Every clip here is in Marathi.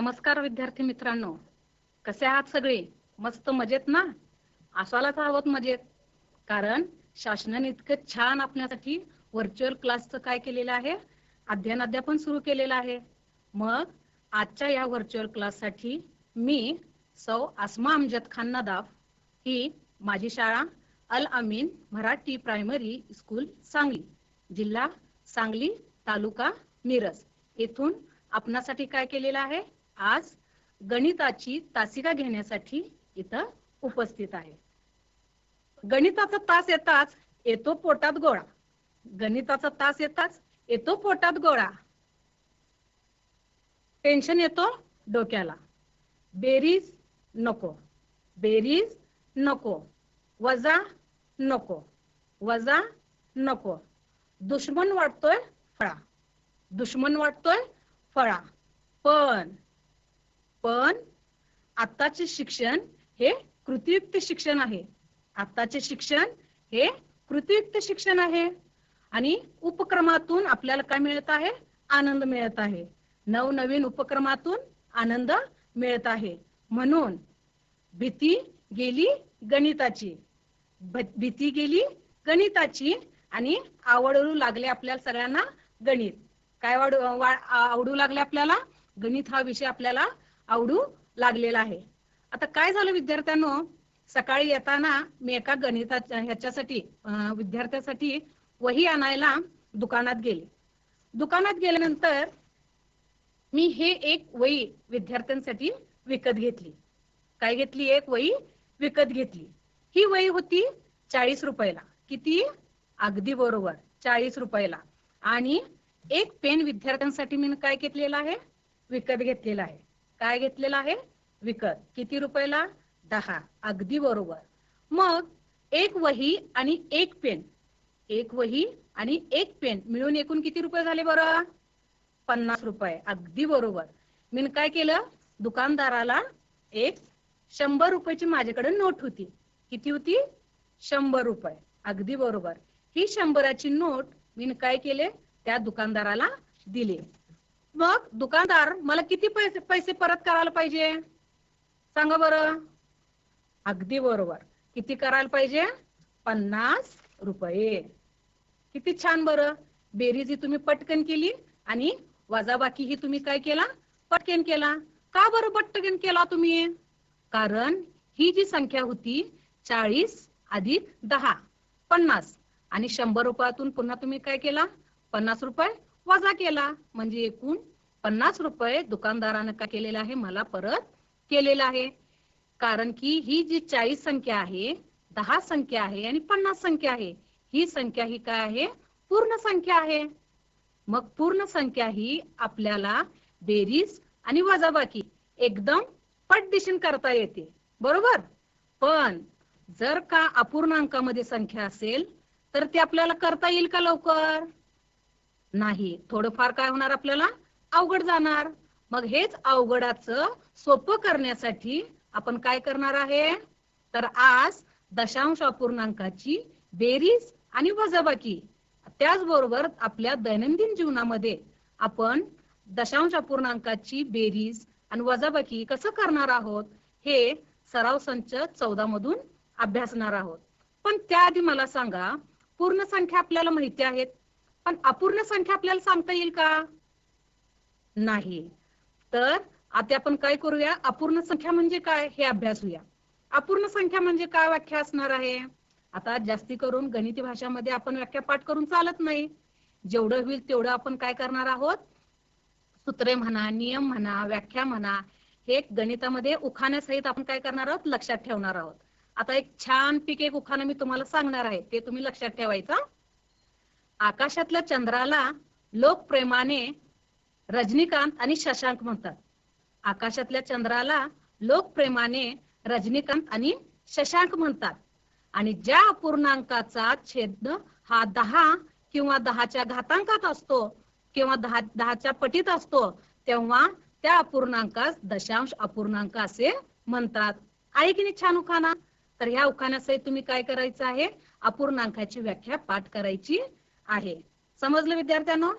नमस्कार विद्यार्थी मित्रांनो. कसे आहात सगळे? मस्त मजेत ना? असायलाच आहोत मजेत. कारण शासनाने इतकं छान आपल्यासाठी व्हर्च्युअल क्लासचं काय केलेलं आहे? अध्ययन अध्यापन सुरू केलेलं आहे. मग आजच्या या व्हर्च्युअल क्लाससाठी मी सौ आसमा अमजद खान नदाफ ही माझी शाळा अल अमीन मराठी प्रायमरी स्कूल सांगली जिल्हा सांगली तालुका मिरज. येथून आपणासाठी काय केलेलं आहे? आज गणिताची तासिका घेण्यासाठी इथं उपस्थित आहे. गणिताचा तास येताच येतो पोटात गोळा. गणिताचा तास येताच येतो पोटात गोळा. टेन्शन येतो डोक्याला. बेरीज नको. बेरीज नको. वजा नको. वजा नको. दुश्मन वाटतोय फळा. दुश्मन वाटतोय फळा. पण पण आत्ताचे शिक्षण हे कृतीयुक्त शिक्षण आहे. आत्ताचे शिक्षण हे कृतीयुक्त शिक्षण आहे. आणि उपक्रमातून आपल्याला काय मिळत आहे? आनंद मिळत आहे. नवनवीन उपक्रमातून आनंद मिळत आहे. म्हणून भीती गेली गणिताची. भीती गेली गणिताची आणि आवडू लागले आपल्याला सगळ्यांना गणित. काय आवडू लागले आपल्याला? गणित हा विषय आपल्याला आवडू लागलेला आहे. आता काय झालं विद्यार्थ्यांनो? सकाळी येताना मी एका गणिताच्या ह्याच्यासाठी विद्यार्थ्यासाठी वही आणायला दुकानात गेले. दुकानात गेल्यानंतर मी हे एक वही विद्यार्थ्यांसाठी विकत घेतली. काय घेतली? एक वही विकत घेतली. ही वही होती चाळीस रुपयाला. किती? अगदी बरोबर चाळीस रुपयाला. आणि एक पेन विद्यार्थ्यांसाठी मी काय घेतलेला आहे? विकत घेतलेला आहे. काय घेतलेला आहे? विकत. किती रुपयाला? दहा. अगदी बरोबर. मग एक वही आणि एक पेन. एक वही आणि एक पेन. मिळून एकूण किती रुपये झाले बरं? पन्नास रुपये. अगदी बरोबर. मी काय केलं? दुकानदाराला एक शंभर रुपयाची माझ्याकडे नोट होती. किती होती? शंभर रुपये. अगदी बरोबर. ही शंभराची नोट मी काय केले? त्या दुकानदाराला दिले. मग दुकानदार मला किती पैसे पैसे परत करायला पाहिजे? सांगा बरं. अगदी बरोबर. किती करायला पाहिजे? पन्नास रुपये. किती छान बरं. बेरीज ही तुम्ही पटकन केली आणि वजाबाकी ही तुम्ही काय केला? पटकन केला. का बरं पटकन केला तुम्ही? कारण ही जी संख्या होती चाळीस अधिक दहा पन्नास. आणि शंभर रुपयातून पुन्हा तुम्ही काय केला? पन्नास रुपये वजा केला. म्हणजे एकूण पन्नास रुपये दुकानदारानं काय केलेलं आहे? मला परत केलेलं आहे. कारण की ही जी चाळीस संख्या आहे दहा संख्या आहे आणि पन्नास संख्या आहे ही संख्या ही काय आहे? पूर्ण संख्या आहे. मग पूर्ण संख्या ही आपल्याला बेरीज आणि वजाबाकी एकदम पटदिशीन करता येते. बरोबर? पण जर का अपूर्णांकामध्ये संख्या असेल तर ते आपल्याला करता येईल का लवकर? नाही थोडंफार काय होणार आपल्याला? अवघड जाणार. मग हेच अवघडाचं सोपं करण्यासाठी आपण काय करणार आहे? तर आज दशांश अपूर्णांकाची बेरीज आणि वजाबाकी त्याचबरोबर आपल्या दैनंदिन जीवनामध्ये आपण दशांश अपूर्णांकाची बेरीज आणि वजाबाकी कसं करणार आहोत हे सराव संच चौदा मधून अभ्यासणार आहोत. पण त्याआधी मला सांगा पूर्ण संख्या आपल्याला माहिती आहेत? पण अपूर्ण संख्या आपल्याला सांगता येईल का? नाही. तर आता आपण काय करूया? अपूर्ण संख्या म्हणजे काय? हे अभ्यासूया. अपूर्ण संख्या म्हणजे काय व्याख्या असणार आहे? आता जास्ती करून गणिती भाषामध्ये आपण व्याख्या पाठ करून चालत नाही. जेवढं होईल तेवढं आपण काय करणार आहोत? सूत्रे म्हणा नियम म्हणा व्याख्या म्हणा हे गणितामध्ये उखाण्यासहित आपण काय करणार आहोत? लक्षात ठेवणार आहोत. आता एक छान पिक एक उखाणं मी तुम्हाला सांगणार आहे. ते तुम्ही लक्षात ठेवायचं. आकाशातल्या चंद्राला लोकप्रेमाने रजनीकांत आणि शशांक म्हणतात. आकाशातल्या चंद्राला लोकप्रेमाने रजनीकांत आणि शशांक म्हणतात. आणि ज्या अपूर्णांकाचा छेद हा दहा किंवा दहाच्या घातांकात असतो किंवा दहा दहाच्या पटीत असतो तेव्हा त्या अपूर्णांकास दशांश अपूर्णांक असे म्हणतात. आहे की नाही छान उखाणा? तर ह्या उखाण्यासहित तुम्ही काय करायचं आहे? अपूर्णांकाची व्याख्या पाठ करायची आहे. समजलं विद्यार्थ्यांनो?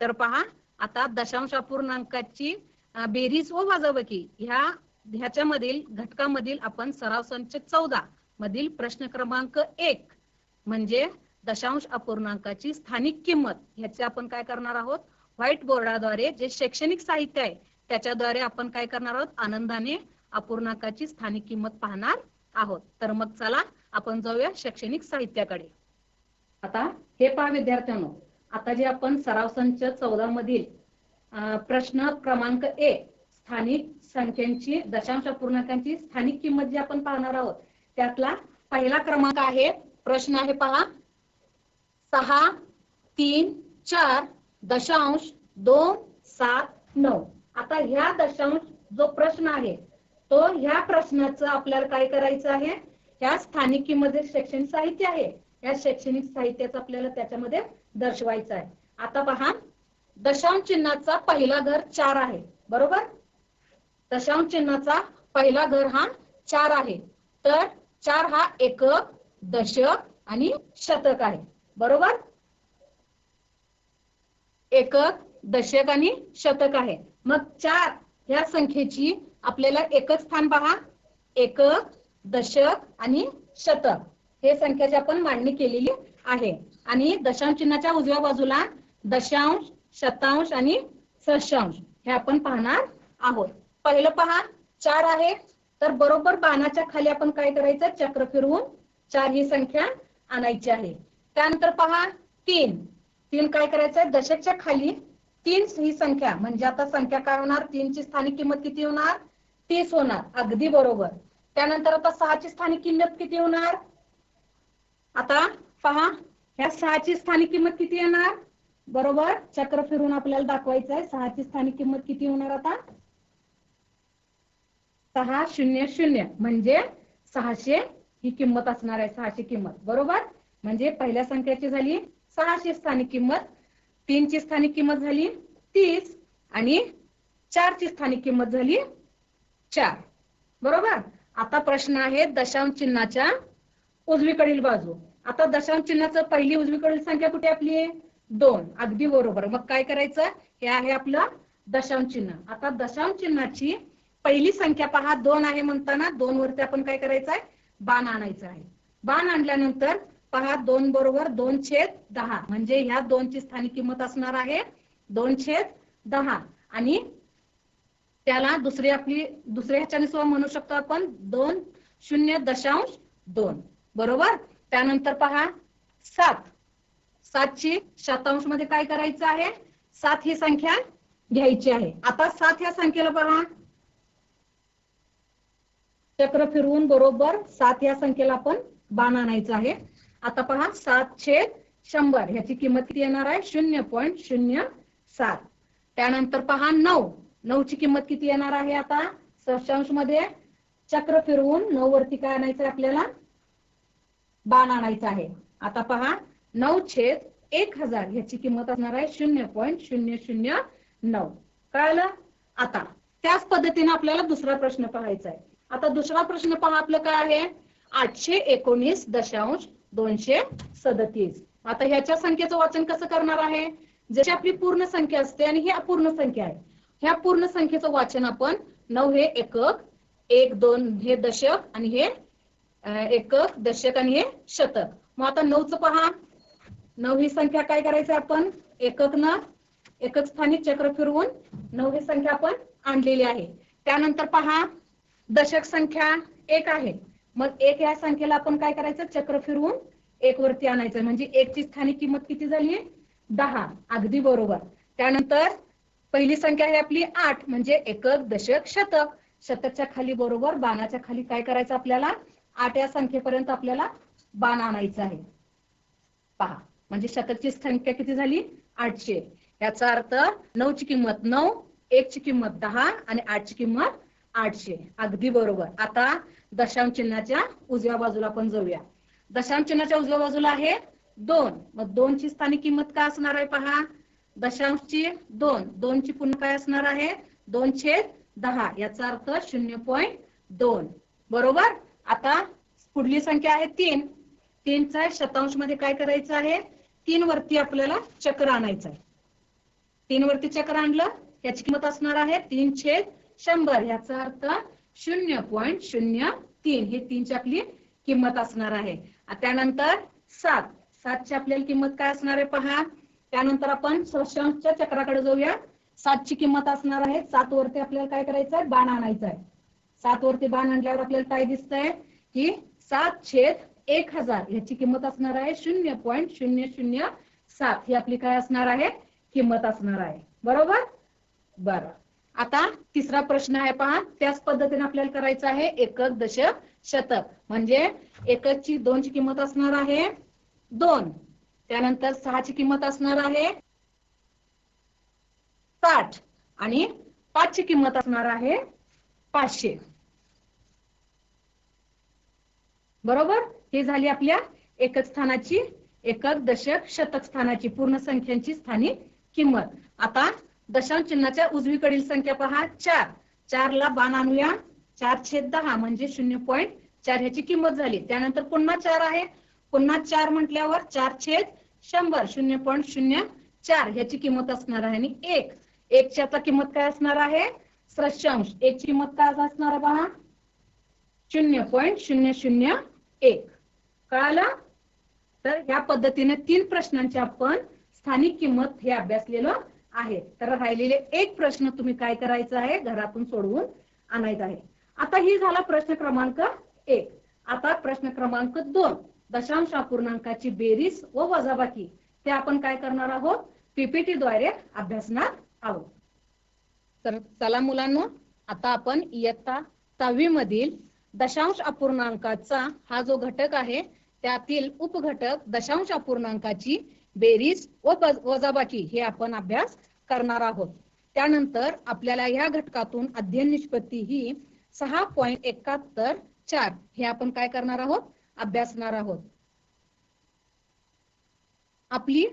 तर पहा आता दशांश अपूर्णांकाची बेरीज व वाजवकी ह्या ह्याच्यामधील घटकामधील आपण सराव संच चौदा मधील प्रश्न क्रमांक एक म्हणजे दशांश अपूर्णांकाची स्थानिक किंमत. ह्याचे आपण काय करणार आहोत? व्हाईट बोर्डाद्वारे जे शैक्षणिक साहित्य आहे त्याच्याद्वारे आपण काय करणार आहोत? आनंदाने अपूर्णांकाची स्थानिक किंमत पाहणार आहोत. तर मग चला आपण जाऊया शैक्षणिक साहित्याकडे. आता हे पहा विद्यार्थ्यांनो आता जे आपण सराव संच चौदा मधील प्रश्न क्रमांक एक स्थानिक संख्यांची दशांश पूर्णांकांची स्थानिक किंमत जी आपण पाहणार आहोत त्यातला पहिला क्रमांक आहे प्रश्न आहे पहा. सहा तीन चार दशांश दोन सात नऊ. आता ह्या दशांश जो प्रश्न आहे तो ह्या प्रश्नाचं आपल्याला काय करायचं आहे? ह्या स्थानिक किंमत जे शैक्षणिक साहित्य आहे. या शैक्षणिक साहित्याचा आपल्याला त्याच्यामध्ये दर्शवायचं आहे. आता पहा दशांश चिन्हाचा पहिला घर चार आहे. बरोबर? दशांश चिन्हाचा पहिला घर हा चार आहे. तर चार हा एकक दशक आणि शतक आहे. बरोबर? एकक दशक आणि शतक आहे. मग चार ह्या संख्येची आपल्याला एकच स्थान पहा. एकक दशक आणि शतक. हे संख्याची आपण मांडणी केलेली आहे. आणि दशांश चिन्हाच्या उजव्या बाजूला दशांश शतांश आणि सशांश हे आपण पाहणार आहोत. पहिलं पहा चार आहे तर बरोबर बाणाच्या खाली आपण काय करायचं? चक्र फिरवून चार ही संख्या आणायची आहे. त्यानंतर पहा तीन. तीन काय करायचंय? दशकच्या खाली तीन ही संख्या. म्हणजे आता संख्या काय होणार? तीनची स्थानिक किंमत किती होणार? तीस होणार. अगदी बरोबर. त्यानंतर आता सहाची स्थानिक किंमत किती होणार? आता पहा ह्या सहाची स्थानिक किंमत किती येणार? बरोबर चक्र फिरून आपल्याला दाखवायचं आहे सहाची स्थानिक किंमत किती होणार आता? सहा शून्य शून्य. म्हणजे सहाशे ही किंमत असणार आहे सहाशे किंमत. बरोबर? म्हणजे पहिल्या संख्याची झाली सहाशे स्थानिक किंमत तीनची स्थानिक किंमत झाली तीस आणि चारची स्थानिक किंमत झाली चार. बरोबर? आता प्रश्न आहे दशांश चिन्हाच्या उजवीकडील बाजू. आता दशांश चिन्हाचं पहिली उजवीकडील संख्या कुठे आपली दोन. अगदी बरोबर. मग काय करायचं? हे आहे आपलं दशांश चिन्ह. आता दशांश चिन्हाची पहिली संख्या पहा. दोन आहे म्हणताना दोन वरती आपण काय करायचं आहे? बाण आणायचं आहे. बाण आणल्यानंतर पहा दोन बरोबर दोन छेद दहा. म्हणजे ह्या दोनची स्थानिक किंमत असणार आहे दोन छेद दहा. आणि त्याला दुसरी आपली दुसऱ्या ह्याच्याने सुद्धा म्हणू शकतो आपण दोन शून्य दशांश दोन. बरोबर? त्यानंतर पहा सात. सातची शतांशमध्ये काय करायचं आहे? सात ही संख्या घ्यायची आहे. आता सात या संख्येला पहा. चक्र फिरवून बरोबर सात या संख्येला आपण बाण आणायचं आहे. आता पहा सात छेद शंभर. ह्याची किंमत किती येणार आहे? शून्य पॉईंट शून्य सात. त्यानंतर पहा नऊ. नऊ ची किंमत किती येणार आहे आता? सशांशमध्ये चक्र फिरवून नऊ वरती काय आणायचं आहे आपल्याला? बाण आणायचं आहे. आता पहा नऊ छेद एक हजार ह्याची किंमत असणार आहे शून्य पॉईंट शून्य शून्य नऊ. कळलं? आता त्याच पद्धतीने आपल्याला दुसरा प्रश्न पाहायचा आहे. आता दुसरा प्रश्न पहा आपलं काय आहे? आठशे एकोणीस दशांश दोनशे सदतीस. आता ह्याच्या संख्येचं वाचन कसं करणार आहे? जशी आपली पूर्ण संख्या असते आणि ही अपूर्ण संख्या आहे. ह्या पूर्ण संख्येचं वाचन आपण नऊ हे एकक एक दोन हे दशक आणि हे एकक दशक आणि हे शतक. मग आता नऊच पहा. नऊ ही संख्या काय करायचं आपण? एकक न एकक स्थानी चक्र फिरवून नऊ ही संख्या आपण आणलेली आहे. त्यानंतर पहा दशक संख्या एक आहे. मग एक या संख्येला आपण काय करायचं? चक्र फिरवून एक वरती आणायचं. म्हणजे एकची स्थानिक किंमत किती झाली? दहा. अगदी बरोबर. त्यानंतर पहिली संख्या आहे आपली आठ. म्हणजे एकक दशक शतक. शतकच्या खाली बरोबर बाणाच्या खाली काय करायचं आपल्याला? आठ या संख्येपर्यंत आपल्याला बाण आणायचं आहे. पहा म्हणजे शतकची संख्या किती झाली? आठशे. याचा अर्थ नऊ ची किंमत नऊ एकची किंमत दहा आणि आठची किंमत आठशे. अगदी बरोबर. आता दशांश चिन्हाच्या उजव्या बाजूला आपण जाऊया. दशांश चिन्हाच्या उजव्या बाजूला आहे दोन. मग दोनची स्थानिक किंमत काय असणार आहे पहा? दशांशची दोन. दोन ची पुन्हा काय असणार आहे? दोन छेद दहा. याचा अर्थ शून्य पॉईंट दोन. बरोबर? आता पुढली संख्या आहे तीन. तीनचा शतांशमध्ये काय करायचं आहे? तीन वरती आपल्याला चक्र आणायचं आहे. तीन वरती चक्र आणलं याची किंमत असणार आहे तीन छेद शंभर. याचा अर्थ शून्य पॉईंट शून्य तीन. हे तीनची आपली किंमत असणार आहे. त्यानंतर सात. सातची आपल्याला किंमत काय असणार आहे पहा. त्यानंतर आपण सशांशच्या चक्राकडे जाऊया. सातची किंमत असणार आहे. सात वरती आपल्याला काय करायचं आहे? बाण आणायचं आहे. सात वरती बाण आणल्यावर आपल्याला काय दिसतंय? की सात छेद एक हजार ह्याची किंमत असणार आहे शून्य पॉईंट शून्य शून्य सात. ही आपली काय असणार आहे? किंमत असणार आहे. बरोबर? बर. आता तिसरा प्रश्न आहे पहा. त्याच पद्धतीने आपल्याला करायचं आहे एकक दशक शतक. म्हणजे एककची दोनची किंमत असणार आहे दोन. त्यानंतर सहाची किंमत असणार आहे साठ. आणि पाचची किंमत असणार आहे पाचशे. बरोबर? ही झाली आपल्या एकक स्थानाची एकक दशक शतक स्थानाची. पूर्ण संख्यांची स्थानिक किंमत. आता दशांश चिन्हाच्या उजवीकडील संख्या पहा. चार. चार ला बाण आणूया. चार छेद दहा म्हणजे शून्य पॉईंट चार ह्याची किंमत झाली. त्यानंतर पुन्हा चार आहे. पुन्हा चार म्हटल्यावर चार छेद शंभर. शून्य पॉईंट शून्य चार ह्याची किंमत असणार आहे. आणि एक. एकची आता किंमत काय असणार आहे? सशांश एकची किंमत काय असणार आहे पहा? शून्य पॉईंट शून्य शून्य एक. कळालं? तर ह्या पद्धतीने तीन प्रश्नांची आपण स्थानिक किंमत हे अभ्यासलेलं आहे. तर राहिलेले एक प्रश्न तुम्ही काय करायचं आहे? घरातून सोडवून आणायचा आहे. आता ही झाला प्रश्न क्रमांक एक. आता प्रश्न क्रमांक दोन. दशांश अपूर्णांकाची बेरीज व वजाबाकी. ते आपण काय करणार आहोत? पीपीटी द्वारे अभ्यासणार आहोत. तर चला मुलांनो आता आपण इयत्ता सहावी मधील दशांश अपूर्णांकाचा हा जो घटक आहे त्यातील उपघटक दशांश अपूर्णांकाची बेरीज व वजाबाकी हे आपण अभ्यास करणार आहोत. त्यानंतर आपल्याला या घटकातून अध्ययन निष्पत्ती ही सहा पॉईंट एकाहत्तर चार हे आपण काय करणार आहोत? अभ्यासणार आहोत. आपली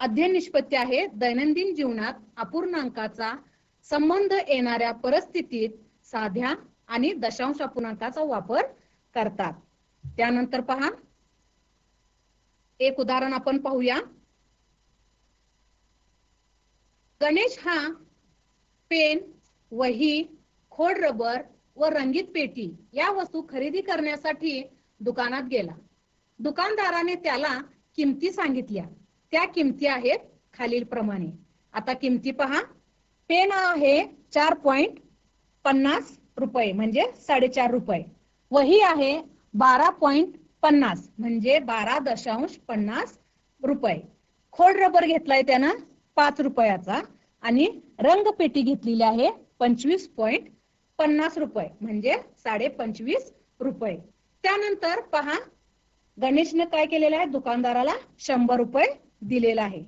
अध्ययन निष्पत्ती आहे दैनंदिन जीवनात अपूर्णांकाचा संबंध येणाऱ्या परिस्थितीत साध्या आणि दशांश अपूर्णांकाचा वापर करतात. त्यानंतर पहा. एक उदाहरण आपण पाहूया. गणेश हा पेन वही खोड रबर व रंगीत पेटी या वस्तू खरेदी करण्यासाठी दुकानात गेला. दुकानदाराने त्याला किमती सांगितल्या. त्या किमती आहेत खालील प्रमाणे आता किमती पहा. पेन आहे चार पॉइंट पन्नास रुपये म्हणजे साडेचार रुपये. वही आहे बारा पॉइंट पन्नास म्हणजे बारा दशांश पन्नास रुपये. खोड रबर घेतलाय त्यानं पाच रुपयाचा आणि रंगपेटी घेतलेली आहे पंचवीस पॉइंट पन्नास रुपये म्हणजे साडे पंचवीस रुपये. त्यानंतर पहा गणेशने काय केलेलं आहे? दुकानदाराला शंभर रुपये दिलेला आहे.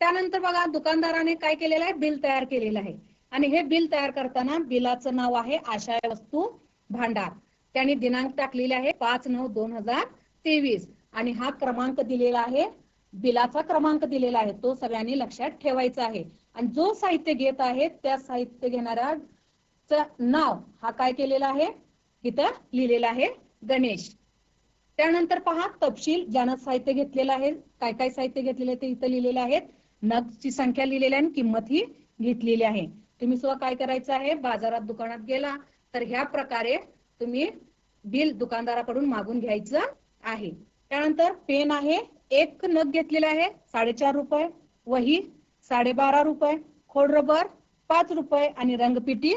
त्यानंतर बघा दुकानदाराने काय केलेलं आहे? बिल तयार केलेलं आहे. आणि हे बिल तयार करताना बिलाचं नाव आहे आशा वस्तू भांडार. त्यांनी दिनांक टाकलेले आहे पाच नऊ दोन हजार तेवीस. आणि हा क्रमांक दिलेला आहे बिलाचा क्रमांक दिलेला आहे तो सगळ्यांनी लक्षात ठेवायचा आहे. आणि जो साहित्य घेत आहे त्या साहित्य घेणाऱ्या नाव हा काय केलेला आहे? इथं लिहिलेला आहे गणेश. त्यानंतर पहा तपशील ज्यानं साहित्य घेतलेलं आहे काय काय साहित्य घेतलेलं आहे ते इथं लिहिलेले आहेत नगची संख्या लिहिलेली आहे आणि किंमत ही घेतलेली आहे. तुम्ही सुद्धा काय करायचं आहे? बाजारात दुकानात गेला तर ह्या प्रकारे तुम्ही बिल दुकानदाराकडून मागून घ्यायचं आहे. त्यानंतर पेन आहे एक नग घेतलेला आहे साडेचार रुपये. वही साडेबारा रुपये. खोड रबर पाच रुपये. आणि रंगपिटी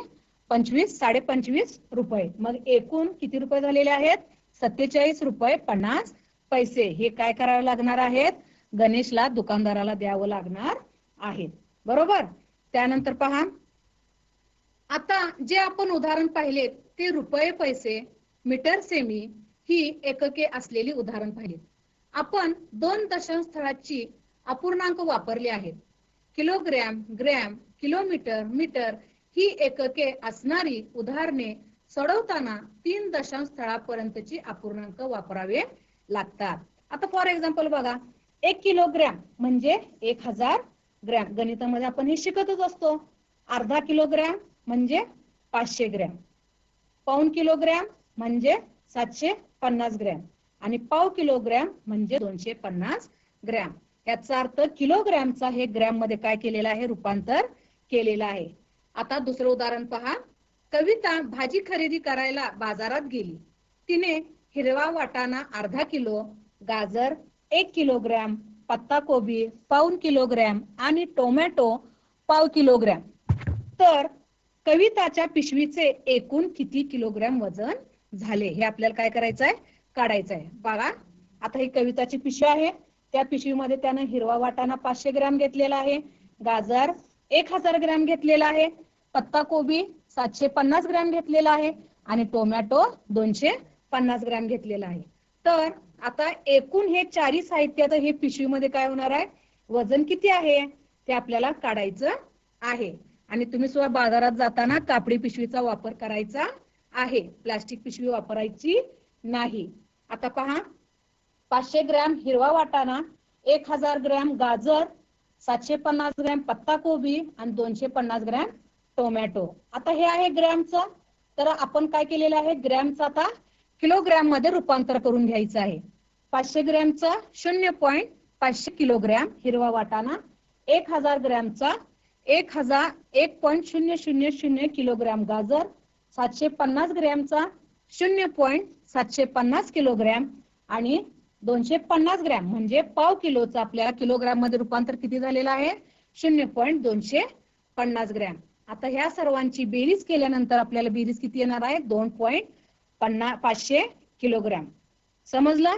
पंचवीस साडे पंचवीस रुपये. मग एकूण किती रुपये झालेले आहेत? सत्तेचाळीस रुपये पन्नास पैसे. हे काय करावे लागणार आहेत? गणेशला दुकानदाराला द्यावं लागणार आहेत. बरोबर? त्यानंतर पहा आता जे आपण उदाहरण पाहिले ते रुपये पैसे मीटर सेमी ही एकके असलेली उदाहरण पाहिली आपण दोन दशांश स्थळाची अपूर्णांक वापरले आहेत. किलोग्रॅम ग्रॅम किलोमीटर मीटर ही एकके असणारी उदाहरणे सोडवताना तीन दशांश स्थळापर्यंतची अपूर्णांक वापरावे लागतात. आता फॉर एक्झाम्पल बघा एक किलोग्रॅम म्हणजे एक हजार ग्रॅम. गणितामध्ये आपण हे शिकतच असतो. अर्धा किलोग्रॅम म्हणजे पाचशे ग्रॅम. पाऊन किलोग्रॅम म्हणजे सातशे पन्नास ग्रॅम. आणि पाव किलोग्रॅम म्हणजे दोनशे पन्नास ग्रॅम. याचा अर्थ किलोग्रॅमचा हे ग्रॅममध्ये काय केलेलं आहे? रूपांतर केलेलं आहे. आता दुसरं उदाहरण पहा. कविता भाजी खरेदी करायला बाजारात गेली. तिने हिरवा वाटाणा अर्धा किलो गाजर एक किलोग्रॅम पत्ता कोबी पाऊन किलोग्रॅम आणि टोमॅटो पाव किलोग्रॅम. तर कविताच्या पिशवीचे एकूण किती किलोग्रॅम वजन झाले? हे आपल्याला काय करायचं आहे काढायचं आहे बघा आता ही कविताची पिशवी आहे. त्या पिशवीमध्ये त्यानं हिरवा वाटाणा पाचशे ग्रॅम घेतलेला आहे. गाजर एक हजार ग्रॅम घेतलेला आहे. पत्ता कोबी सातशे पन्नास ग्रॅम घेतलेला आहे. आणि टोमॅटो दोनशे पन्नास ग्रॅम घेतलेला आहे. तर आता एकूण हे चारी साहित्याचं हे पिशवीमध्ये काय होणार आहे? वजन किती आहे? ते आपल्याला काढायचं आहे. आणि तुम्ही सुद्धा बाजारात जाताना कापडी पिशवीचा वापर करायचा आहे. प्लास्टिक पिशवी वापरायची नाही. आता पहा पाचशे ग्रॅम हिरवा वाटाणा एक हजार ग्रॅम गाजर सातशे पन्नास ग्रॅम पत्ता कोबी आणि दोनशे पन्नास ग्रॅम टोमॅटो. आता हे आहे ग्रॅमचं. तर आपण काय केलेलं आहे? ग्रॅमचं आता किलोग्रॅममध्ये रूपांतर करून घ्यायचं आहे. पाचशे ग्रॅमचा शून्य पॉईंट पाचशे किलोग्रॅम हिरवा वाटाणा एक हजार ग्रॅमचा एक हजार एक पॉईंट शून्य शून्य शून्य किलोग्रॅम गाजर सातशे पन्नास ग्रॅमचा शून्य पॉईंट सातशे पन्नास किलोग्रॅम आणि दोनशे पन्नास ग्रॅम म्हणजे पाव किलोचा आपल्याला किलोग्रॅममध्ये रूपांतर किती झालेलं आहे? शून्य पॉईंट दोनशे पन्नास ग्रॅम. आता ह्या सर्वांची बेरीज केल्यानंतर आपल्याला बेरीज किती येणार आहे? दोन पॉईंट पन्ना पाचशे किलोग्रॅम. समजलं?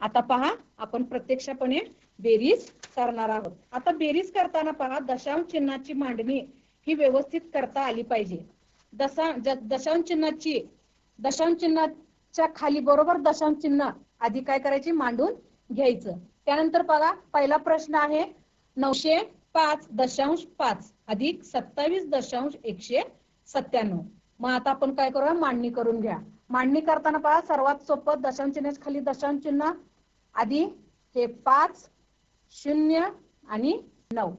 आता पहा आपण प्रत्यक्षपणे बेरीज करणार आहोत. आता बेरीज करताना पहा दशांश चिन्हाची मांडणी ही व्यवस्थित करता आली पाहिजे. दशा दशांश चिन्हाची दशांश चिन्हाच्या खाली बरोबर दशांश चिन्ह आधी काय करायची? मांडून घ्यायचं. त्यानंतर बघा पहिला प्रश्न आहे नऊशे पाच दशांश पाच अधिक सत्तावीस दशांश एकशे सत्त्याण्णव. मग आता आपण काय करूया? मांडणी करून घ्या. मांडणी करताना पहा सर्वात सोपं दशांश चिन्ह खाली दशांश चिन्ह आधी हे पाच शून्य आणि नऊ.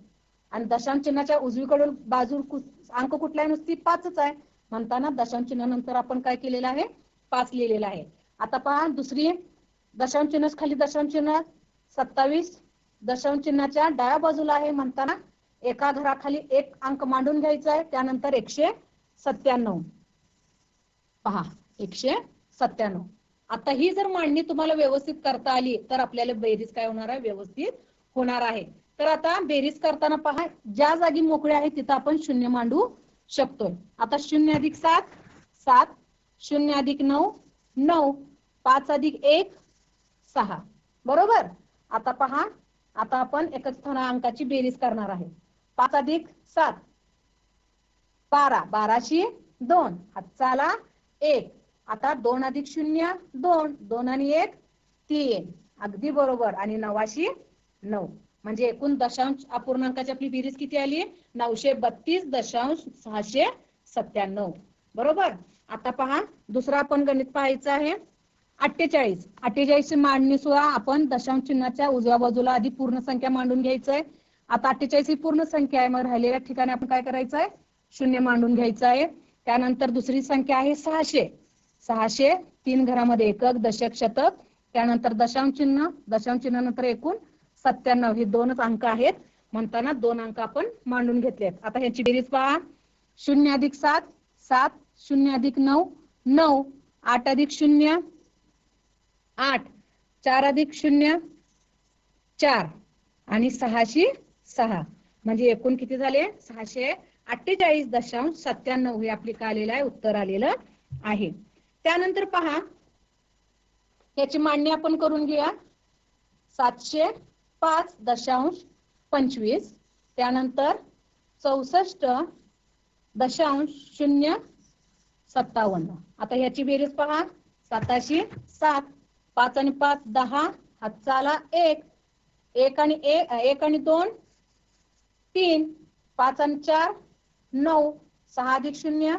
आणि दशांश चिन्हाच्या उजवीकडून बाजू अंक कुठला आहे? नुसती पाचच आहे. म्हणताना दशांश चिन्ह नंतर आपण काय केलेलं आहे? पाच लिहिलेलं आहे. आता पहा दुसरी दशांश चिन्ह खाली दशांश चिन्ह सत्तावीस. दशांश चिन्हाच्या डाव्या बाजूला आहे. म्हणताना एका घराखाली एक अंक मांडून घ्यायचा आहे. त्यानंतर एकशे सत्त्याण्णव. पहा एकशे सत्त्याण्णव. आता ही जर मांडणी तुम्हाला व्यवस्थित करता आली तर आपल्याला बेरीज काय होणार आहे? व्यवस्थित होणार आहे. तर आता बेरीज करताना पहा ज्या जागी मोकळे आहे तिथं आपण शून्य मांडू शकतोय. आता शून्य अधिक सात सात शून्य अधिक नऊ नऊ पाच अधिक एक सहा. बरोबर? आता पहा आता आपण एकच स्थान अंकाची बेरीज करणार आहे. पाच अधिक सात बारा. बाराशे दोन. हातचाला एक. आता दोन अधिक शून्य दोन. दोन आणि एक तीन. अगदी बरोबर. आणि नवाशी नऊ. म्हणजे एकूण दशांश अपूर्णांकाची आपली बेरीज किती आली? नऊशे बत्तीस दशांश सहाशे सत्त्याण्णव. बरोबर? आता पहा दुसरा आपण गणित पाहायचं आहे. अठ्ठेचाळीस. अठ्ठेचाळीसची मांडणी सुद्धा आपण दशांश चिन्हाच्या उजव्या बाजूला आधी पूर्ण संख्या मांडून घ्यायचं आहे आता अठ्ठेचाळीस ही पूर्ण संख्या आहे. मग राहिलेल्या ठिकाणी आपण काय करायचं आहे शून्य मांडून घ्यायचं आहे. त्यानंतर दुसरी संख्या आहे सहाशे. सहाशे तीन घरामध्ये एकक दशक शतक. त्यानंतर दशांश चिन्ह. दशांश चिन्हानंतर एकूण सत्त्याण्णव हे दोनच अंक आहेत. म्हणताना दोन अंक आपण मांडून घेतलेत. आता ह्याची बेरीज पहा. शून्य अधिक सात सात शून्य अधिक नऊ नऊ आठ अधिक शून्य आठ चार अधिक शून्य चार आणि सहाशे सहा. म्हणजे एकूण किती झाले? सहाशे अठ्ठेचाळीस दशांश सत्त्याण्णव हे आपली काय आलेलं आहे उत्तर आलेलं आहे. त्यानंतर पहा. याची मांडणी आपण करून घेऊया. सातशे पाच दशांश पंचवीस. त्यानंतर चौसष्ट दशांश शून्य सत्तावन्न. आता ह्याची बेरीज पहा. साताशे सात पाच आणि पाच दहा हातचाला एक. एक आणि एक आणि दोन तीन. पाच आणि चार नऊ. सहा अधिक शून्य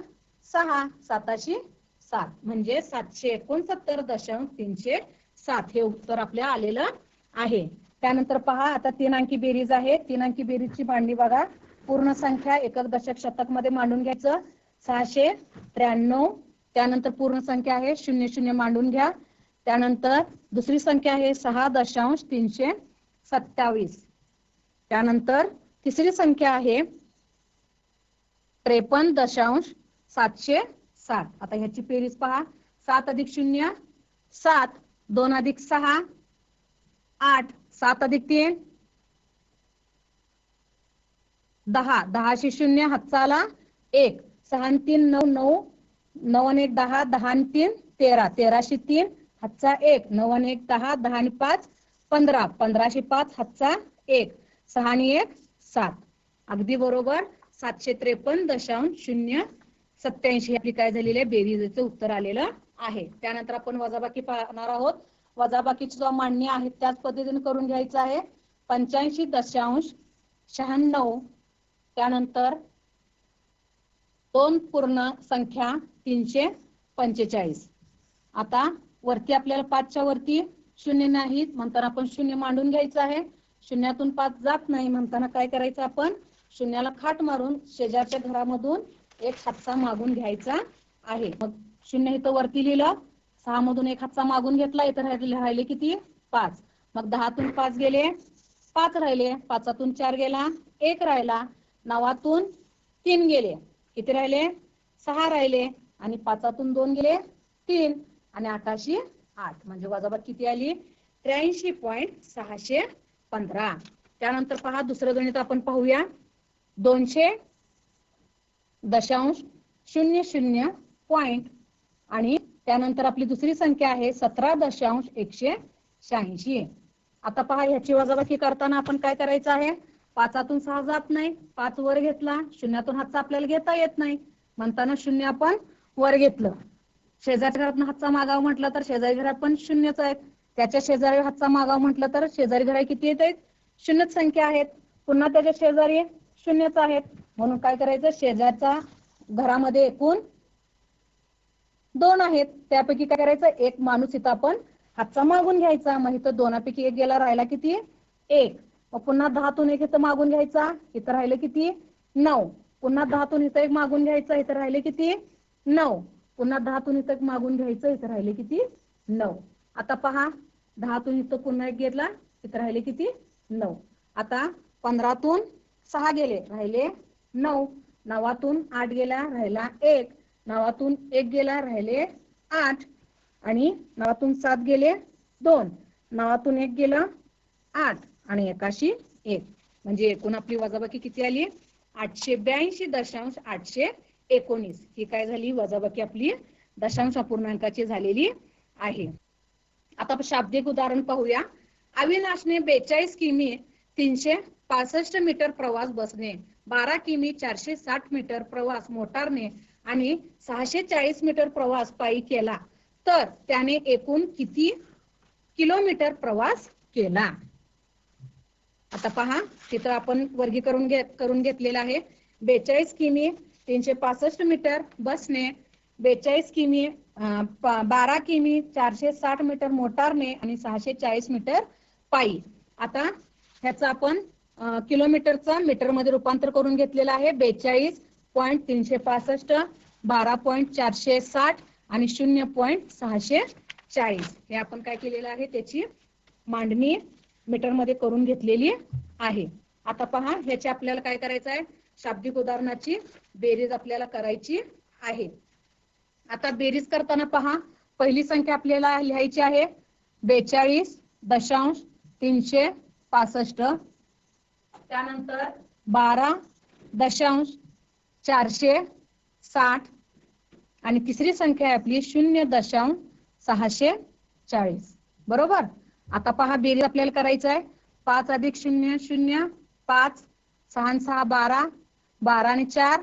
सहा. साताशे सात. म्हणजे सातशे एकोणसत्तर दशांश तीनशे सात हे उत्तर आपल्या आलेलं आहे. त्यानंतर पहा आता तीन अंकी बेरीज आहे तीन अंकी बेरीजची मांडणी बघा. पूर्ण संख्या एकक दशक शतकमध्ये मांडून घ्यायचं. सहाशे त्र्याण्णव. त्यानंतर पूर्ण संख्या आहे शून्य शून्य मांडून घ्या. त्यानंतर दुसरी संख्या आहे सहा दशांश तीनशे सत्तावीस. त्यानंतर तिसरी संख्या आहे त्रेपन्न दशांश सातशे सात. आता ह्याची बेरीज पहा. सात अधिक शून्य सात. दोन अधिक सहा आठ. सात अधिक तीन दहा दहाशे शून्य हत्साला एक. सहा तीन नऊ नऊ. नऊ आणि एक दहा दहा आणि तीन तेरा. तेराशे तीन हातचा एक. नऊ आणि एक दहा दहा आणि पाच पंधरा. पंधराशे पाच हातचा एक. सहा आणि एक सात. अगदी बरोबर. सातशे त्रेपन्न दशांश शून्य सत्याऐंशी आपली काय झालेली आहे बेरीजचं उत्तर आलेलं आहे. त्यानंतर आपण वजाबाकी पाहणार आहोत. वजाबाकीची जो मांडणी आहे त्याच पद्धतीने करून घ्यायचं आहे. पंच्याऐंशी दशांश शहाण्णव त्यानंतर दोन पूर्ण संख्या तीनशे पंचेचाळीस. आता वरती आपल्याला पाचच्या वरती शून्य नाहीत म्हणताना आपण शून्य मांडून घ्यायचं आहे. शून्यातून पाच जात नाही म्हणताना काय करायचं आपण? शून्याला खाट मारून शेजारच्या घरामधून एक हातचा मागून घ्यायचा आहे. मग शून्य इथं वरती लिहिलं सहा मधून एक हातचा मागून घेतला इतर राहिले किती? पाच. मग दहातून पाच गेले पाच राहिले. पाचातून चार गेला एक राहिला. नवातून तीन गेले. किती राहिले? सहा राहिले. आणि पाचातून दोन गेले तीन. आणि आठाशी आठ. म्हणजे वजाबात किती आली? त्र्याऐंशी पॉइंट सहाशे पंधरा. त्यानंतर पहा दुसरं गणित आपण पाहूया. दोनशे दशांश शून्य शून्य पॉइंट आणि त्यानंतर आपली दुसरी संख्या आहे सतरा दशांश एकशे शहाऐंशी. आता पहा ह्याची वजाबाकी करताना आपण काय करायचं आहे? पाचातून सहा जात नाही पाच वर घेतला शून्यातून हातचा आपल्याला घेता येत नाही. म्हणताना शून्य आपण वर घेतलं. शेजारच्या घरात हातचा मागाव म्हटलं तर शेजारी घरात पण शून्यच आहेत. त्याच्या शेजारी हातचा मागाव म्हटलं तर शेजारी घरात किती येत आहेत? शून्यच संख्या आहेत. पुन्हा त्याच्या शेजारी शून्यच आहेत. म्हणून काय करायचं? शेजारच्या घरामध्ये एकूण दोन आहेत. त्यापैकी काय करायचं? एक माणूस इथं आपण हातचा मागून घ्यायचा. मग इथं दोनापैकी एक गेला राहिला किती? एक. मग पुन्हा दहातून एक इथं मागून घ्यायचा. इथं राहिले किती? नऊ. पुन्हा दहातून इथं एक मागून घ्यायचा. इथं राहिले किती? नऊ. पुन्हा दहातून इथं मागून घ्यायचं. इथं राहिले किती? नऊ. आता पहा. दहातून इथं पुन्हा एक घेतला. इथं राहिले किती? नऊ. आता पंधरातून सहा गेले. राहिले नऊ. नवातून आठ गेला. राहिला एक. नावातून एक गेला राहिले आठ. आणि नावातून सात गेले दोन. नावातून एक गेला आठ आणि एकाशी एक. म्हणजे एकूण आपली वजाबाकी किती आली? आठशे ब्याऐंशी दशांश आठशे एकोणीस. ही काय झाली? वजाबाकी आपली दशांश अपूर्णांकाची झालेली आहे. आता शाब्दिक उदाहरण पाहूया. अविनाशने बेचाळीस किमी तीनशे पासष्ट मीटर प्रवास बसने बारा किमी चारशे साठ मीटर प्रवास मोटारने आणि सहाशे चाळीस मीटर प्रवास पायी केला. तर त्याने एकूण किती किलोमीटर प्रवास केला? आता पहा तिथं आपण वर्गीकरण घेत करून घेतलेलं आहे. बेचाळीस किमी तीनशे पासष्ट मीटर बसने बेचाळीस किमी बारा किमी चारशे साठ मीटर मोटारने आणि सहाशे चाळीस मीटर पायी. आता ह्याचा आपण किलोमीटरचा मीटरमध्ये रूपांतर करून घेतलेलं आहे. बेचाळीस पॉईंट तीनशे पासष्ट बारा पॉईंट चारशे साठ आणि शून्य पॉईंट सहाशे चाळीस. हे आपण काय केलेलं आहे? त्याची मांडणी मीटरमध्ये करून घेतलेली आहे. आता पहा ह्याची आपल्याला काय करायचं आहे? शाब्दिक उदाहरणाची बेरीज आपल्याला करायची आहे. आता बेरीज करताना पहा पहिली संख्या आपल्याला लिहायची आहे. बेचाळीस दशांश तीनशे पासष्ट. त्यानंतर बारा दशांश चारशे साठ आणि तिसरी संख्या आहे आपली शून्य दशांश सहाशे चाळीस. बरोबर? आता पहा बेरीज आपल्याला करायचं आहे. पाच अधिक शून्य शून्य पाच सहा सहा बारा बारा आणि चार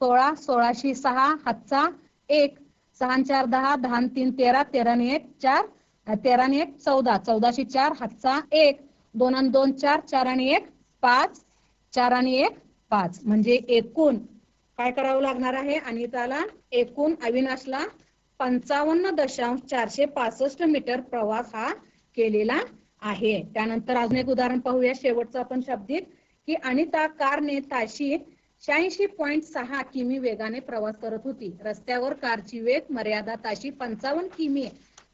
सोळा सोळाशे सहा हातचा एक सहा चार दहा दहा तीन तेरा तेराने एक चार तेराने एक चौदा चौदाशे चार हातचा एक दोन आणि दोन चार चार आणि एक पाच चार आणि एक पाच. म्हणजे एकूण काय करावं लागणार आहे? आणि त्याला एकूण अविनाशला पंचावन्न दशांश चारशे पासष्ट मीटर प्रवास हा केलेला आहे. त्यानंतर अजून एक उदाहरण पाहूया शेवटचं आपण शाब्दिक. की अनिता कारने ताशी शहाऐंशी पॉईंट सहा किमी वेगाने प्रवास करत होती. रस्त्यावर कारची वेग मर्यादा ताशी पंचावन्न किमी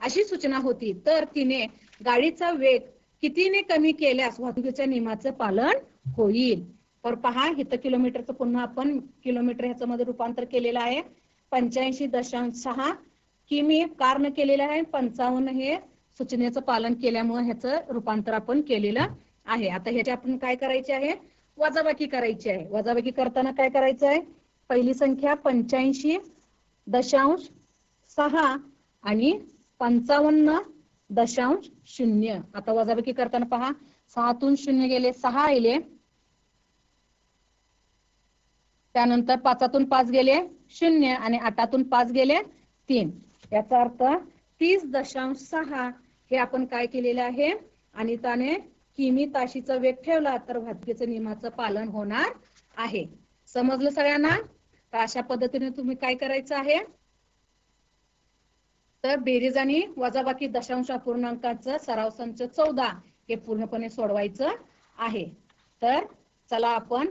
अशी सूचना होती. तर तिने गाडीचा वेग कितीने कमी केल्यास वाहतुकीच्या नियमाचं पालन होईल? तर पहा इथं किलोमीटरचं पुन्हा आपण किलोमीटर ह्याच्यामध्ये मध्ये रूपांतर केलेलं आहे. पंच्याऐंशी दशांश सहा. किमी कारण केलेलं आहे पंचावन्न हे सूचनेचं पालन केल्यामुळे ह्याचं रूपांतर आपण केलेलं आहे. आता ह्याचे आपण काय करायचे आहे? वजाबाकी करायची आहे. वजाबाकी करताना काय करायचं आहे? पहिली संख्या पंच्याऐंशी दशांश सहा आणि पंचावन्न दशांश शून्य. आता वजाबाकी करताना पहा. सहातून शून्य गेले सहा आले त्यानंतर पाचातून पाच गेले शून्य आणि आठातून पाच गेले तीन. याचा अर्थ तीस दशांश सहा हे आपण काय केलेलं आहे? आणि त्याने किमी ताशीचा वेग ठेवला तर वाहतुकीचं नियमाचं पालन होणार आहे. समजलं सगळ्यांना? तर अशा पद्धतीने तुम्ही काय करायचं आहे? तर बेरीज आणि वजाबाकी दशांश अपूर्णांकाचं सराव संच चौदा हे पूर्णपणे सोडवायचं आहे. तर चला आपण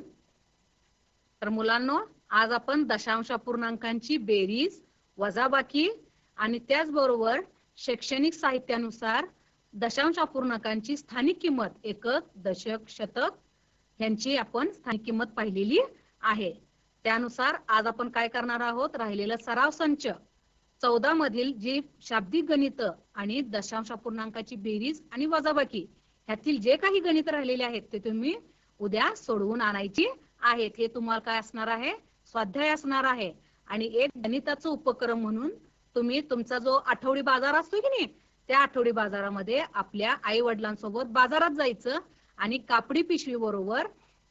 तर मुलांनो आज आपण दशांश पूर्णांकांची बेरीज वजाबाकी आणि त्याचबरोबर शैक्षणिक साहित्यानुसार दशांश अपूर्णांकांची स्थानिक किंमत एकक दशक शतक यांची आपण स्थानिक किंमत पाहिलेली आहे. त्यानुसार आज आपण काय करणार आहोत? राहिलेला सराव संच. चौदा मधील जी शाब्दिक गणित आणि दशांश पूर्णांकाची बेरीज आणि वजाबाकी ह्यातील जे काही गणित राहिलेले आहेत ते तुम्ही उद्या सोडवून आणायची आहेत हे तुम्हाला काय असणार आहे? स्वाध्याय असणार आहे. आणि एक गणिताचं उपक्रम म्हणून तुम्ही तुमचा जो आठवडी बाजार असतो की नाही त्या आठवडी बाजारामध्ये आपल्या आई वडिलांसोबत बाजारात जायचं आणि कापडी पिशवी बरोबर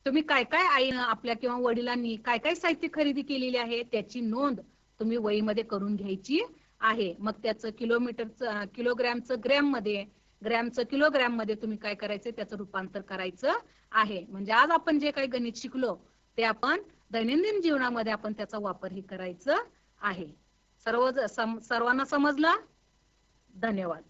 तुम्ही काय काय आई आपल्या किंवा वडिलांनी काय काय साहित्य खरेदी केलेली आहे त्याची नोंद तुम्ही वहीमध्ये करून घ्यायची आहे. मग त्याचं किलोमीटरचं किलोग्रॅमचं ग्रॅममध्ये ग्रॅमचं किलोग्रॅममध्ये तुम्ही काय करायचं त्याचं रूपांतर करायचं आहे. म्हणजे आज आपण जे काही गणित शिकलो ते आपण दैनंदिन जीवनामध्ये आपण त्याचा वापरही करायचं आहे. सर्व सर्वांना समजलं? धन्यवाद.